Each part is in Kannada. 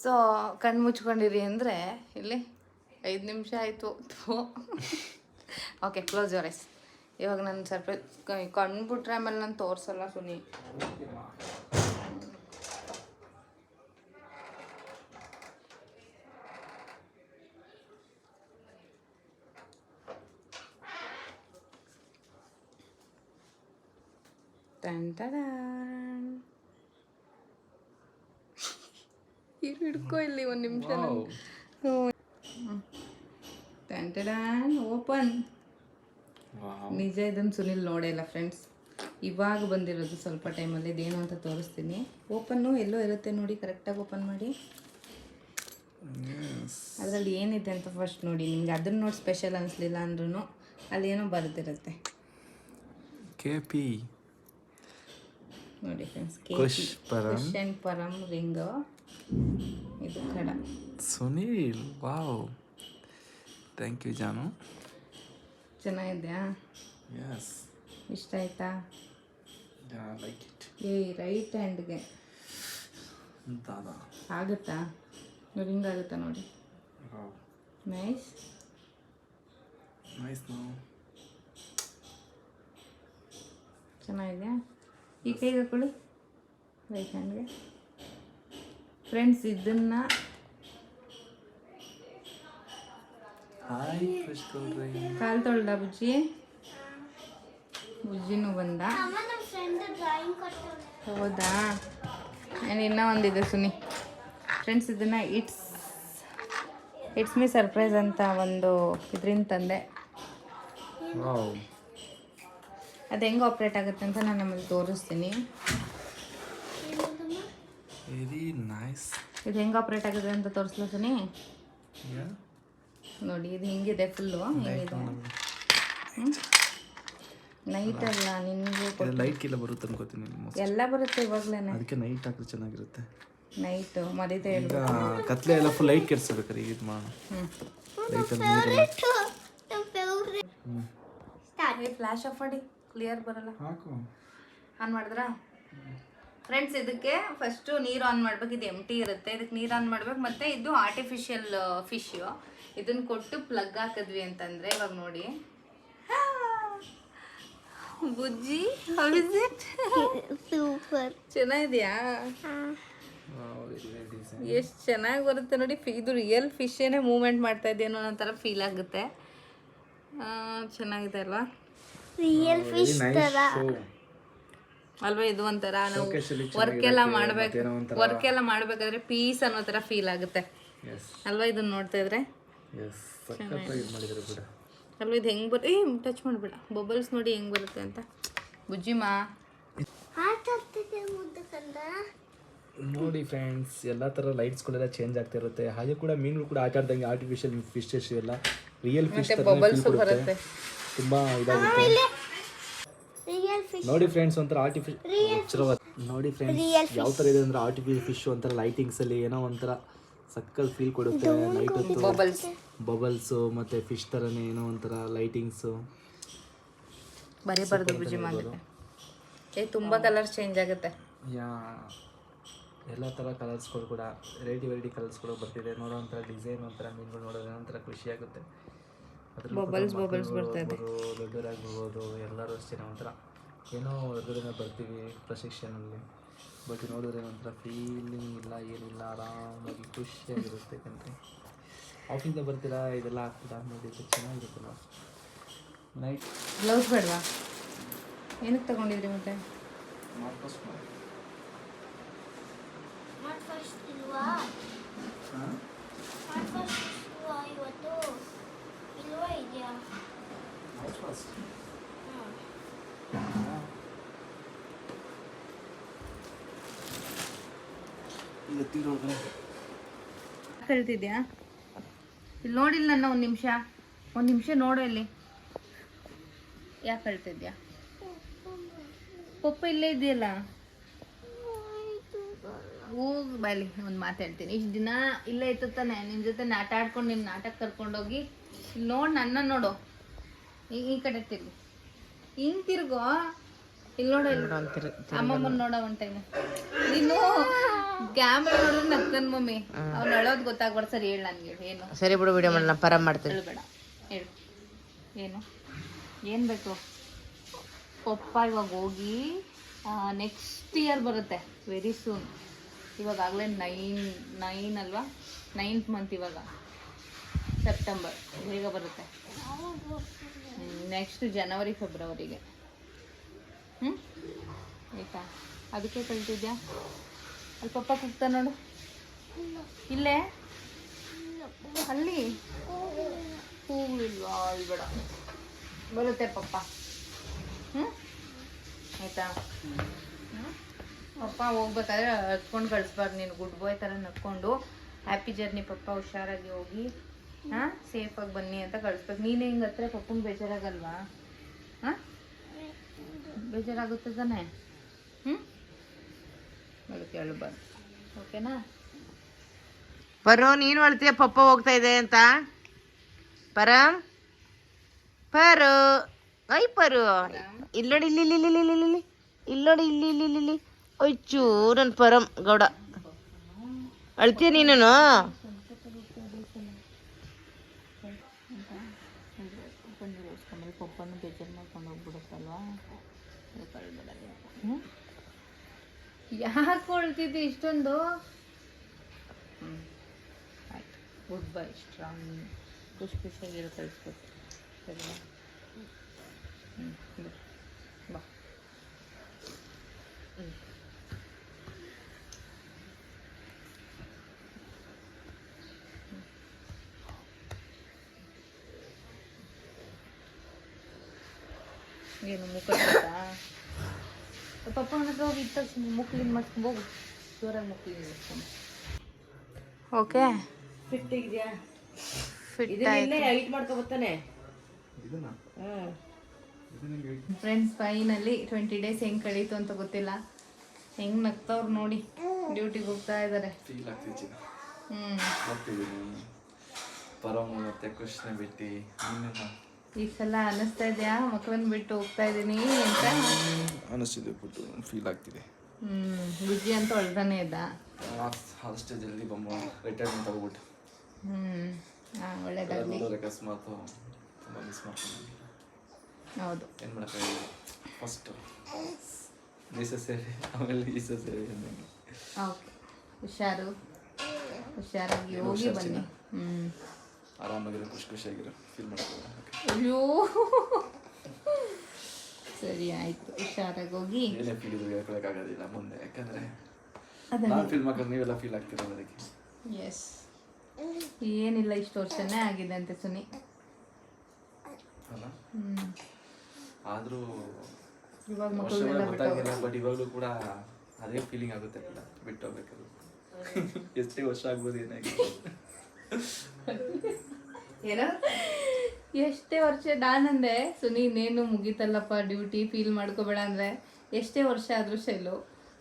ಸೊ ಕಣ್ಣು ಮುಚ್ಕೊಂಡಿರಿ ಅಂದರೆ, ಇಲ್ಲಿ ಐದು ನಿಮಿಷ ಆಯಿತು. Okay, close your eyes. ಇವಾಗ ನಾನು ಸ್ವಲ್ಪ ಕಣ್ಬಿಟ್ರೆ ಆಮೇಲೆ ನಾನು ತೋರಿಸಲ್ಲ ಸುನಿ. ಟನ್ ಇರು ಹಿಡ್ಕೊ ಇಲ್ಲಿ ಒಂದು ನಿಮಿಷ ಓಪನ್. ನಿಜ ಇದನ್ನು ಸುನಿಲ್ ನೋಡೇ ಇಲ್ಲ ಫ್ರೆಂಡ್ಸ್ ಇವಾಗ ಬಂದಿರೋದು ಸ್ವಲ್ಪ ಟೈಮಲ್ಲಿ ಇದೇನು ಅಂತ ತೋರಿಸ್ತೀನಿ. ಓಪನ್ನು ಎಲ್ಲೋ ಇರುತ್ತೆ ನೋಡಿ ಕರೆಕ್ಟಾಗಿ ಓಪನ್ ಮಾಡಿ. ಅದರಲ್ಲಿ ಏನಿದೆ ಅಂತ ಫಸ್ಟ್ ನೋಡಿ ನಿಮ್ಗೆ ಅದನ್ನ ನೋಡಿ ಸ್ಪೆಷಲ್ ಅನಿಸ್ಲಿಲ್ಲ ಅಂದ್ರೂ ಅಲ್ಲಿ ಏನೋ ಬರೆದಿರುತ್ತೆ. ಕೆ ಪಿ ನೋಡಿ ಫ್ರೆಂಡ್ಸ್ ಕೆ ಕ್ವಶನ್ ಪರಂ ರಿಂಗ್ ಇದು ಕಡ ಸುನೀಲ್ ವಾವ್. ಥ್ಯಾಂಕ್ ಯು ಜಾನು. ಚೆನ್ನಾಗಿದ್ಯಾ? ಎಸ್ ಇಷ್ಟ ಆಯ್ತಾ? ಲೈಕ್ ಇಟ್ ಏ ರೈಟ್ ಹ್ಯಾಂಡ್ಗೆ ಆಗುತ್ತಾ? ರಿಂಗ್ ಆಗುತ್ತಾ ನೋಡಿ? ನೈಸ್ ನೈಸ್ ನೋ ಚೆನ್ನಾಗಿದೆಯಾ? ಈ ಕೈಗೆ ಹಾಕೊಳ್ಳಿ. ರೈಟ್ ಹ್ಯಾಂಡ್ಗೆ ಫ್ರೆಂಡ್ಸ್ ಇದನ್ನು ಕಾಲ್ ತೊಳ್ದ ಬುಜ್ಜಿ. ಬುಜ್ಜಿನೂ ಬಂದ. ಹೌದಾ? ನಾನು ಇನ್ನೂ ಒಂದಿದೆ ಸುನಿ. ಫ್ರೆಂಡ್ಸ್ ಇದನ್ನು ಇಟ್ಸ್ ಇಟ್ಸ್ ಮೀ ಸರ್ಪ್ರೈಸ್ ಅಂತ ಒಂದು ಇದರಿಂದ ತಂದೆ. ಅದು ಹೆಂಗೆ ಆಪ್ರೇಟ್ ಆಗುತ್ತೆ ಅಂತ ನಾನು ನಮ್ಮಲ್ಲಿ ತೋರಿಸ್ತೀನಿ. ವೆರಿ ನೈಸ್ ಇದು ಹೆಂಗೆ ಆಪ್ರೇಟ್ ಆಗಿದೆ ಅಂತ ತೋರಿಸ್ಲತ್ತೀನಿ ನೋಡಿ ಇದು ಹಿಂಗಿದೆ ಫುಲ್ಲು ಹಿಂಗಿದೆ. ನೈಟ್ ಅಲ್ಲ ನಿಮಗೆ ಲೈಟ್ ಇಲ್ಲ ಬರುತ್ತೆ ಅನ್ಕೋತೀನಿ. ಎಲ್ಲ ಬರುತ್ತೆ ಇವಾಗಲೇ ಅದಕ್ಕೆ ನೈಟ್ ಹಾಕಿದ್ರೆ ಚೆನ್ನಾಗಿರುತ್ತೆ. ನೈಟ್ ಮರಿತಾ ಹೇಳಿ ಈಗ ಕತ್ಲೆ ಎಲ್ಲ ಫುಲ್ ಲೈಟ್ ಕೆಡ್ಸ್ಬೇಕಾರೆ ಈಗ ಇದು ಮಾಡೋಣ. ಹ್ಞೂ ಲೈಟಲ್ಲಿ ಫ್ಲ್ಯಾಶ್ ಆಫ್ ಮಾಡಿ. ಕ್ಲಿಯರ್ ಬರಲ್ಲ. ಹಾಕು. ಆನ್ ಮಾಡಿದ್ರಾ? ಫ್ರೆಂಡ್ಸ್ ಇದಕ್ಕೆ ಫಸ್ಟು ನೀರು ಆನ್ ಮಾಡ್ಬೇಕು. ಇದು ಎಂ ಟಿ ಇರುತ್ತೆ. ಇದಕ್ಕೆ ನೀರು ಆನ್ ಮಾಡ್ಬೇಕು. ಮತ್ತೆ ಇದು ಆರ್ಟಿಫಿಷಿಯಲ್ ಫಿಶು ಇದನ್ನು ಕೊಟ್ಟು ಪ್ಲಗ್ ಹಾಕಿದ್ವಿ ಅಂತಂದ್ರೆ ಇವಾಗ ನೋಡಿ. ಬುಜ್ಜಿ ಸೂಪರ್ ಚೆನ್ನಾಗಿದ್ಯಾ? ಸೂಪರ್ ಎಷ್ಟು ಚೆನ್ನಾಗಿ ಬರುತ್ತೆ ನೋಡಿ. ಫಿ- ಇದು ರಿಯಲ್ ಫಿಶೇನೆ ಮೂವ್ಮೆಂಟ್ ಮಾಡ್ತಾ ಇದೆಯೋ ಅನ್ನೋ ಥರ ಫೀಲ್ ಆಗುತ್ತೆ. ಆ, ಚೆನ್ನಾಗಿದೆ ಅಲ್ವಾ? ರಿಯಲ್ ಫಿಶ್ ತರ. ಅಲ್ವಾ? ಇದು ಒಂಥರ ನಾವು ವರ್ಕ್ ಎಲ್ಲ ಮಾಡ್ಬೇಕು ವರ್ಕ್ ಎಲ್ಲ ಮಾಡ್ಬೇಕಾದ್ರೆ ಪೀಸ್ ಅನ್ನೋ ತರ ಫೀಲ್ ಆಗುತ್ತೆ. ಎಸ್ ಅಲ್ವಾ ಇದನ್ನ ನೋಡ್ತಾ ಇದ್ರೆ? ಅಲ್ವಾ ಇದು ಹೆಂಗ್ ಬರ್ ಏ ಟಚ್ ಮಾಡ್ಬೇಡ. ಬಬಲ್ಸ್ ನೋಡಿ ಹೆಂಗ್ ಬರುತ್ತೆ ಅಂತ. ಬುಜ್ಜಿಮಾ? ನೋಡಿ ಫ್ರೆಂಡ್ಸ್ ಎಲ್ಲ ಥರ ಲೈಟ್ಸ್ಗಳೆಲ್ಲ ಚೇಂಜ್ ಆಗ್ತಾ ಇರುತ್ತೆ ಹಾಗೆ ಕೂಡ ಮೀನುಗಳು ಕೂಡ ಆಟ ಆಡ್ದಂಗೆ ಆರ್ಟಿಫಿಷಿಯಲ್ ಫಿಶಸ್ ಎಲ್ಲ ರಿಯಲ್ ಫಿಶ್ ಬಬಲ್ಸು ಬರುತ್ತೆ. ತುಂಬಾ ಇದಾಗುತ್ತೆ. ರಿಯಲ್ ಫಿಶ್ ನೋಡಿ ಫ್ರೆಂಡ್ಸ್ ಒಂಥರ ಆರ್ಟಿಫಿಷಿಯಲ್ ನೋಡಿ ಫ್ರೆಂಡ್ಸ್ ಯಾವ ಥರ ಇದೆ ಅಂದ್ರೆ ಆರ್ಟಿಫಿಷಿಯಲ್ ಫಿಶ್ ಒಂಥರ ಲೈಟಿಂಗ್ಸ್ ಅಲ್ಲಿ ಏನೋ ಒಂಥರ ಸಕ್ಕಲ್ ಫೀಲ್ ಕೊಡುತ್ತೆ ಲೈಟ್ ಹೊತ್ತು. ಬಬಲ್ಸ್ ಬಬಲ್ಸು ಮತ್ತೆ ಫಿಶ್ ತರನೇ ಏನೋ ಒಂಥರ ಲೈಟಿಂಗ್ಸು ಬರೀಬಾರ್ದು ಬುಜ್ಜಿಮಾ ಮಾಡಿದ್ರೆ ಏ ತುಂಬಾ ಕಲರ್ ಚೇಂಜ್ ಆಗುತ್ತೆ. ಯಾ ಎಲ್ಲ ಥರ ಕಲರ್ಸ್ಗಳು ಕೂಡ ವೆರೈಟಿ ವೆರೈಟಿ ಕಲರ್ಸ್ಗಳು ಬರ್ತಿದೆ. ನೋಡೋ ಒಂಥರ ಡಿಸೈನ್ ಒಂಥರ ಮೀನುಗಳು ನೋಡೋದ್ರೆ ಒಂಥರ ಖುಷಿ ಆಗುತ್ತೆ. ಬಬಲ್ಸ್ ಬಬಲ್ಸ್ ಬರ್ತಾ ಇದೆ. ದೊಡ್ಡವರಾಗಿರ್ಬೋದು ಎಲ್ಲರೂ ಅಷ್ಟೇ ಒಂಥರ ಏನೋ ಹೊರಗಡೆಯಿಂದ ಬರ್ತೀವಿ ಪ್ರಶಿಕ್ಷಣಲ್ಲಿ. ಬಟ್ ನೋಡಿದ್ರೆ ಒಂಥರ ಫೀಲಿಂಗ್ ಇಲ್ಲ ಏನಿಲ್ಲ ಆರಾಮಾಗಿ ಖುಷಿಯಾಗಿರುತ್ತೆ ಕಣ್ರಿ. ಆಫೀಸಿಂದ ಬರ್ತೀರಾ? ಇದೆಲ್ಲ ಆಗ್ತೀರಾ ನೋಡಿದ್ರೆ ಚೆನ್ನಾಗಿರುತ್ತೆ ನಾವು ನೈಟ್ ಗ್ಲೌಸ್ ಬೇಡವಾ? ಏನಕ್ಕೆ ತಗೊಂಡಿದ್ರಿ ಮತ್ತೆ? ಇವತ್ತು? ಇಲ್ವಾ ಇದೆಯಾ? ತೀರೋದ್ರೆ ಇಲ್ಲಿ ನೋಡಿಲ್ಲ ನನ್ನ ಒಂದು ನಿಮಿಷ. ಒಂದು ನಿಮಿಷ ನೋಡು ಇಲ್ಲಿ. ಯಾಕೆ ಹೇಳ್ತಿದ್ಯಾ? ಪಪ್ಪ ಇಲ್ಲೇ ಇದೆಯಲ್ಲ ಹೋಗಿ ಬಾಲಿ ಒಂದು ಮಾತು ಹೇಳ್ತೀನಿ. ಇಷ್ಟು ದಿನ ಇಲ್ಲೇ ಇತ್ತು ತಾನೆ ನಿನ್ನ ಜೊತೆ ನಾಟ ಆಡ್ಕೊಂಡು ನಿನ್ನ ನಾಟಕ ಕರ್ಕೊಂಡೋಗಿ ಇಲ್ಲಿ ನೋಡು ನನ್ನ ನೋಡು. ಈ ಈ ಕಡೆ ತಿರ್ಗು. ಹಿಂಗೆ ತಿರ್ಗೋ ಇಲ್ಲಿ ನೋಡೋ ಇಲ್ಲಿ. ಅಮ್ಮಮ್ಮನ್ ನೋಡೋ ಒಂದ್ ಟೈಮ್ ನೀನು ಕ್ಯಾಮ್ರಾ ನೋಡಿದ್ರೆ ನಗ್ತಾನ ಮಮ್ಮಿ. ಅವ್ನ ಅಳೋದು ಗೊತ್ತಾಗ್ಬಾರ್ದು ಸರಿ ಹೇಳ ನನ್ಗೆ ಏನು? ಸರಿ ಬಿಡು ವಿಡಿಯೋ ಮಾಡೋಣ ಪರ ಮಾಡ್ತೀನಿ. ಹೇಳಬೇಡ ಹೇಳು. ಏನು? ಏನು ಬೇಕು? ಪಪ್ಪ ಇವಾಗ ಹೋಗಿ ನೆಕ್ಸ್ಟ್ ಇಯರ್ ಬರುತ್ತೆ ವೆರಿ ಸೂನ್ ಇವಾಗ ಆಗಲೇ ನೈನ್ ನೈನ್ ಅಲ್ವಾ? ನೈನ್ತ್ ಮಂತ್ ಇವಾಗ. ಸೆಪ್ಟೆಂಬರ್ ಬೇಗ ಬರುತ್ತೆ. ನೆಕ್ಸ್ಟ್ ಜನವರಿ ಫೆಬ್ರವರಿಗೆ ಹ್ಞೂ ಆಯಿತಾ? ಅದಕ್ಕೆ ಕಳ್ತಿದ್ಯಾ ಅಲ್ಲಿ ಪಪ್ಪ ಕುಗ್ತಾ ನೋಡು. ಇಲ್ಲೇ? ಅಲ್ಲಿ? ಕೂಲಿಲ್ವಾ ಅಲ್ಲಿ ಬೇಡ. ಬರುತ್ತೆ ಪಪ್ಪ. ಹ್ಞೂ ಆಯ್ತಾ? ಪಪ್ಪ ಹೋಗ್ಬೇಕಾದ್ರೆ ಹತ್ಕೊಂಡು ಕಳಿಸ್ಬಾರ್ದು ನೀನು. ಗುಡ್ ಬಾಯ್ ಥರ ನಕ್ಕೊಂಡು. ಹ್ಯಾಪಿ ಜರ್ನಿ ಪಪ್ಪ, ಹುಷಾರಾಗಿ ಹೋಗಿ. ಹಾಂ? ಸೇಫಾಗಿ ಬನ್ನಿ ಅಂತ ಕಳಿಸ್ಬೇಕು. ನೀನು ಹಿಂಗೆ ಹತ್ರ ಬೇಜಾರಾಗಲ್ವಾ? ಹಾಂ? ಬೇಜಾರಾಗುತ್ತೆ ತಾನೆ? ಹ್ಞೂ ಅದಕ್ಕೆ ಹೇಳ್ಬಾರ್ದು ಓಕೆನಾ? ಪರೋ, ನೀನು ಹೇಳ್ತೀಯ ಪಪ್ಪ ಹೋಗ್ತಾ ಇದೆ ಅಂತ? ಪರಂ? ಪರು? ಐ, ಪರು. ಇಲ್ಲೋಡಿ ಇಲ್ಲಿ ಇಲ್ಲಿ ಇಲ್ಲಿ ಇಲ್ಲಿ ಇಲ್ಲಿ. ಇಲ್ಲಿ ನೋಡಿ, ಇಲ್ಲಿ ಇಲ್ಲಿ ಇಲ್ಲಿ ಇಲ್ಲಿ. ಒಯ್ಚು ನನ್ನ ಪರಂ ಗೌಡ. ಅಳ್ತೀಯ ನೀನು ಆಮೇಲೆ ಪಪ್ಪನೂ ಬೇಜಾರು ಮಾಡ್ಕೊಂಡು ಹೋಗ್ಬಿಡುತ್ತಲ್ವಾ ಯಾಕೆ ಕೊಳ್ತಿದ್ದೆ ಇಷ್ಟೊಂದು? ಹ್ಞೂ ಆಯ್ತು. ಗುಡ್ ಬೈ ಸ್ಟ್ರಾಂಗ್ ಖುಷಿ ಖುಷಿಯಾಗಿರೋ ಕಳಿಸ್ಬೇಕು ಸರಿಯಾ ಹ್ಞೂ ಬಾ. ಏನು ಮುಖ ಹೋಗಿ ಜೋರಾಗಿ ಮಾಡ್ಕೊಂಡು ಓಕೆ ಫಿಟ್ ಇದೆಯಾ ಫಿಟ್ ಆಯ್ತು ಹೈಟ್ ಮಾಡ್ಕೊಬತ್ತಾನೆ ಫ್ರೆಂಡ್ಸ್ ಫೈನಲಿ ಟ್ವೆಂಟಿ ಡೇಸ್ ಹೆಂಗ್ ಕಳೀತು ಅಂತ ಗೊತ್ತಿಲ್ಲ ಹೆಂಗ್ ನಗ್ತವ್ರು ನೋಡಿ ಡ್ಯೂಟಿಗೆ ಹೋಗ್ತಾ ಇದ್ದಾರೆ ಹ್ಞೂ ಪರಮ ಮತ್ತೆ ಕೃಷ್ಣ ಬಿಟ್ಟು ನಿನ್ನ ಈ ಸಲ ಅನಿಸ್ತಾ ಇದೆಯಾ? ಮಕ್ಕಳನ್ನ ಬಿಟ್ಟು ಹೋಗ್ತಾ ಇದ್ದೀನಿ ಅಂತ? ಅನಿಸ್ತಿದೆ ಬಿಟ್ಟು ಫೀಲ್ ಆಗ್ತಿದೆ. ಹ್ಮ್ ಬುದ್ಧಿ ಅಂತ ಹೊಳ್ದಾನೆ ಇದ್ದ ಅಷ್ಟೇ ಜಲ್ದಿ ಬಮ್ಮ ರಿಟೈರ್ಮೆಂಟ್ ತಗೋಬಿಟ್ಟು ಹ್ಮ್ ಹಾ ಒಳ್ಳೇದಾಗ್ಲಿ. ಅಕಸ್ಮಾತ್ ತುಂಬ ಮಿಸ್ ಮಾಡ್ತೀನಿ ಹೌದು. ಏನು ಮಾಡೋಕ್ಕಾಗಿಲ್ಲ ಫಸ್ಟ್ ಸೇರಿ ಆಮೇಲೆ ಈಸಸರಿ ಅಂದಂಗೆ ಓಕೆ ಹುಷಾರು. ಹುಷಾರಾಗಿ ಹೋಗಿ ಬನ್ನಿ. ಹ್ಮ್. ಆರಾಮಾಗಿರೋ ಖುಷಿ ಖುಷಿಯಾಗಿರೋ ಫೀಲ್ ಮಾಡ್ತಾರೆ ಅಯ್ಯೋ. ಸರಿ ಆಯ್ತು ಹುಷಾರಾಗಿ ಹೋಗಿ. ಏನೇ ಫೀಲ್ ಇದ್ರು ಹೇಳ್ಕೊಳಕ್ಕಾಗೋದಿಲ್ಲ ಮುಂದೆ ಯಾಕಂದರೆ ನಾನು ಫೀಲ್ ಮಾಡ್ಕೊಂಡು ನೀವೆಲ್ಲ ಫೀಲ್ ಆಗ್ತೀರಾ ಅದಕ್ಕೆ? ಎಸ್ ಏನಿಲ್ಲ ಇಷ್ಟು ವರ್ಷನೇ ಆಗಿದೆ ಅಂತೆ ಸುನಿ. ಅಲ್ಲ? ಆದರೂ ಇವಾಗ ಮಕ್ಕಳು ಗೊತ್ತಾಗಿಲ್ಲ ಬಟ್ ಇವಾಗಲೂ ಕೂಡ ಅದೇ ಫೀಲಿಂಗ್ ಆಗುತ್ತೆ ಎಲ್ಲ ಬಿಟ್ಟು ಹೋಗ್ಬೇಕಲ್ಲ ಎಷ್ಟೇ ವರ್ಷ ಆಗ್ಬೋದು ಏನಾಗಿದೆ? ಏನೋ? ಎಷ್ಟೇ ವರ್ಷ ನಾನಂದೆ ಸುನಿ ಇನ್ನೇನು ಮುಗೀತಲ್ಲಪ್ಪ ಡ್ಯೂಟಿ ಫೀಲ್ ಮಾಡ್ಕೋಬೇಡ ಅಂದ್ರೆ ಎಷ್ಟೇ ವರ್ಷ ಆದ್ರೂ ಶೈಲು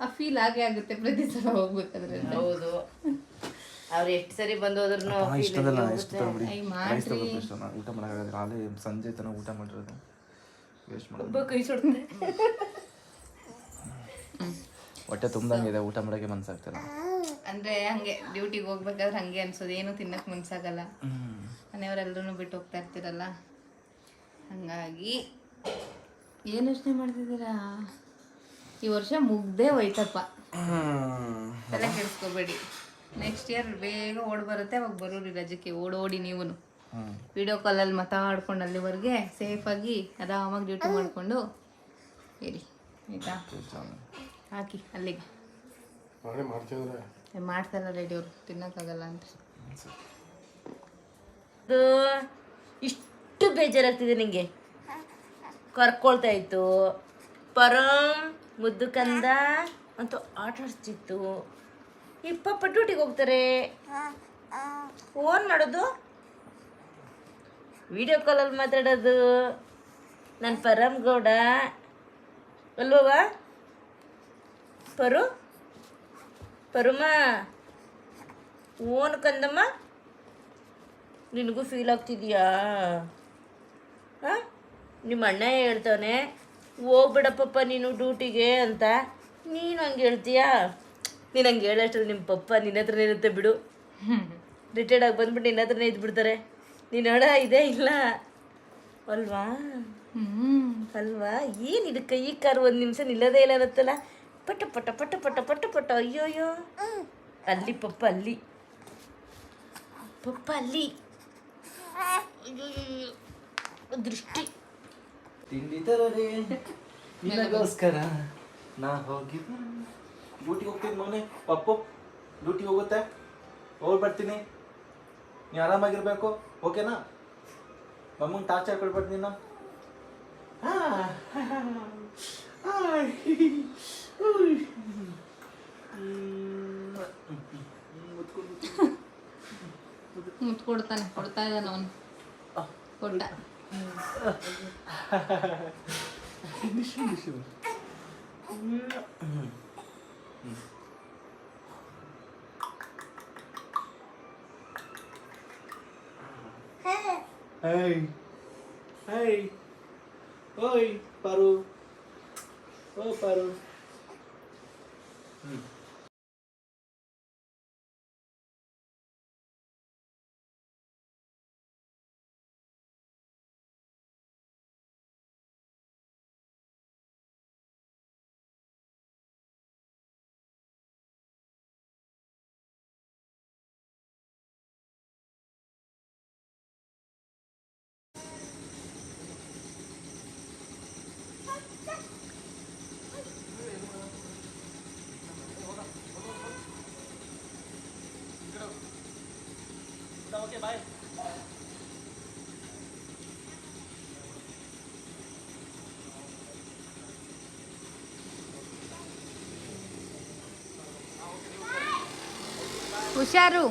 ಆ ಫೀಲ್ ಆಗೇ ಆಗುತ್ತೆ ಪ್ರತಿ ಸಲ ಹೋಗ್ಬೇಕಾದ್ರೆ ಹೌದು. ಅವ್ರು ಎಷ್ಟು ಸರಿ ಬಂದು ಹೋದ್ರು ಇಷ್ಟದಲ್ಲ ಎಷ್ಟು ತಗೊಬಿಡಿ ಐ ರೈಸ್ ಮಾಡ್ರಿ. ಇಷ್ಟ ನಾನು ಊಟ ಮಾಡೋಕ್ಕಾಗಲ್ಲ ಅಲ್ಲೇ ಸಂಜೆ ತನಕ ಊಟ ಮಾಡಿರೋದು. ವೇಸ್ಟ್ ಮಾಡೋದು. ಕೈ ಸುಡ್ದೆ ಹೊಟ್ಟೆ ತುಂಬ್ದಂಗಿದೆ ಊಟ ಮಾಡೋಕ್ಕೆ ಮನ್ಸಾಗ್ತಿಲ್ಲ. ಅಂದ್ರೆ ಹಂಗೆ ಡ್ಯೂಟಿಗೆ ಹೋಗ್ಬೇಕಾದ್ರೆ ಹಂಗೆ ಅನ್ಸೋದು. ಏನು ತಿನ್ನಕ್ ಮನ್ಸಾಗಲ್ಲ. ಮನೆಯವರೆಲ್ಲರೂ ಬಿಟ್ಟು ಹೋಗ್ತಾ ಇರ್ತೀರಲ್ಲ? ಹಂಗಾಗಿ ಏನು ಯೋಚನೆ ಮಾಡ್ತಿದ್ದೀರಾ? ಈ ವರ್ಷ ಮುಗ್ದೇ ಹೋಯ್ತಪ್ಪ. ತಲೆ ಕೆಡಿಸ್ಕೋಬೇಡಿ. ನೆಕ್ಸ್ಟ್ ಇಯರ್ ಬೇಗ ಓಡ್ ಬರುತ್ತೆ ಅವಾಗ ಬರೋರಿ ರಜಕ್ಕೆ ಓಡೋಡಿ ನೀವು ವಿಡಿಯೋ ಕಾಲಲ್ಲಿ ಮಾತಾಡ್ಕೊಂಡು ಅಲ್ಲಿವರೆಗೆ ಸೇಫಾಗಿ ಆರಾಮಾಗಿ ಡ್ಯೂಟಿ ಮಾಡ್ಕೊಂಡು ಇರಿ. ಆಯ್ತಾ? ಹಾಕಿ ಅಲ್ಲಿಗೆ. ಮಾಡ್ತಾರ ರೆಡಿ ಅವ್ರು, ತಿನ್ನಕ್ಕಾಗಲ್ಲ ಅಂತ. ಅದು ಇಷ್ಟು ಬೇಜಾರಾಗ್ತಿದೆ ನಿಂಗೆ. ಕರ್ಕೊಳ್ತಾ ಇತ್ತು. ಪರಂ, ಮುದ್ದು ಕಂದ ಅಂತೂ ಆಟ ಆಡ್ತಿತ್ತು ಈ ಡ್ಯೂಟಿಗೆ ಹೋಗ್ತಾರೆ. ಫೋನ್ ಮಾಡೋದು. ವಿಡಿಯೋ ಕಾಲಲ್ಲಿ ಮಾತಾಡೋದು. ನನ್ನ ಪರಂ ಗೌಡ. ಅಲ್ವವ ಪರು? ಪರುಮ ಓನ್ ಕಂದಮ್ಮ ನಿನಗೂ ಫೀಲ್ ಆಗ್ತಿದ್ಯಾ? ಹಾಂ? ನಿಮ್ಮ ಅಣ್ಣ ಹೇಳ್ತಾನೆ ಹೋಗ್ಬಿಡಪ್ಪ ನೀನು ಡ್ಯೂಟಿಗೆ ಅಂತ. ನೀನು ಹಂಗೆ ಹೇಳ್ತೀಯಾ? ನೀನು ಹಂಗೆ ಹೇಳಷ್ಟು ನಿಮ್ಮ ಪಪ್ಪ ನಿನ್ನ ಹತ್ರನೇ ಇರುತ್ತೆ ಬಿಡು. ರಿಟೈರ್ಡ್ ಆಗಿ ಬಂದ್ಬಿಟ್ಟು ನಿನ್ನ ಹತ್ರನೇ ಇದ್ಬಿಡ್ತಾರೆ. ನೀನು ಹೇಳ ಇದೇ ಇಲ್ಲ. ಅಲ್ವಾ? ಹ್ಮ್. ಅಲ್ವಾ? ಏನು ಇದು ಕೈ ಕಾರು ಒಂದು ನಿಮಿಷ ನಿಲ್ಲದೇ ಇಲ್ಲ ಅನ್ನತ್ತಲ್ಲ? ಪಟ ಪಟ ಪಟ ಪಟ ಪಟ ಪಟ ಅಯ್ಯೋ ಅಯ್ಯೋ ಅಲ್ಲಿ ಪಪ್ಪ ಅಲ್ಲಿ ಪಪ್ಪ ಅಲ್ಲಿ. ದೃಷ್ಟಿ ತಿಂಡಿ ತರದೆ ನಿನಗೋಸ್ಕರ ನಾ ಹೋಗಿ ಡ್ಯೂಟಿಗೆ ಹೋಗ್ತೀನಿ ಮಗನೇ ಪಪ್ಪು ಡ್ಯೂಟಿಗೆ ಹೋಗುತ್ತೆ ಹೋಗಿ ಬರ್ತೀನಿ ನೀ ಆರಾಮಾಗಿರ್ಬೇಕು ಓಕೆನಾ ಮಮ್ಮಂಗೆ ಟಾರ್ಚರ್ ಕೊಡ್ಬೇಡಿ ನೀನು ಆ, ಕೊಡ್ತಾನೆ ಕೊಡ್ತಾ ಇದ್ದಾನೆ ಅವನು ಕೊಟ್ಟ Nishu Nishu Hey. Hey. Oi, Paru. Oh, Paru. Hmm. ಹುಷಾರು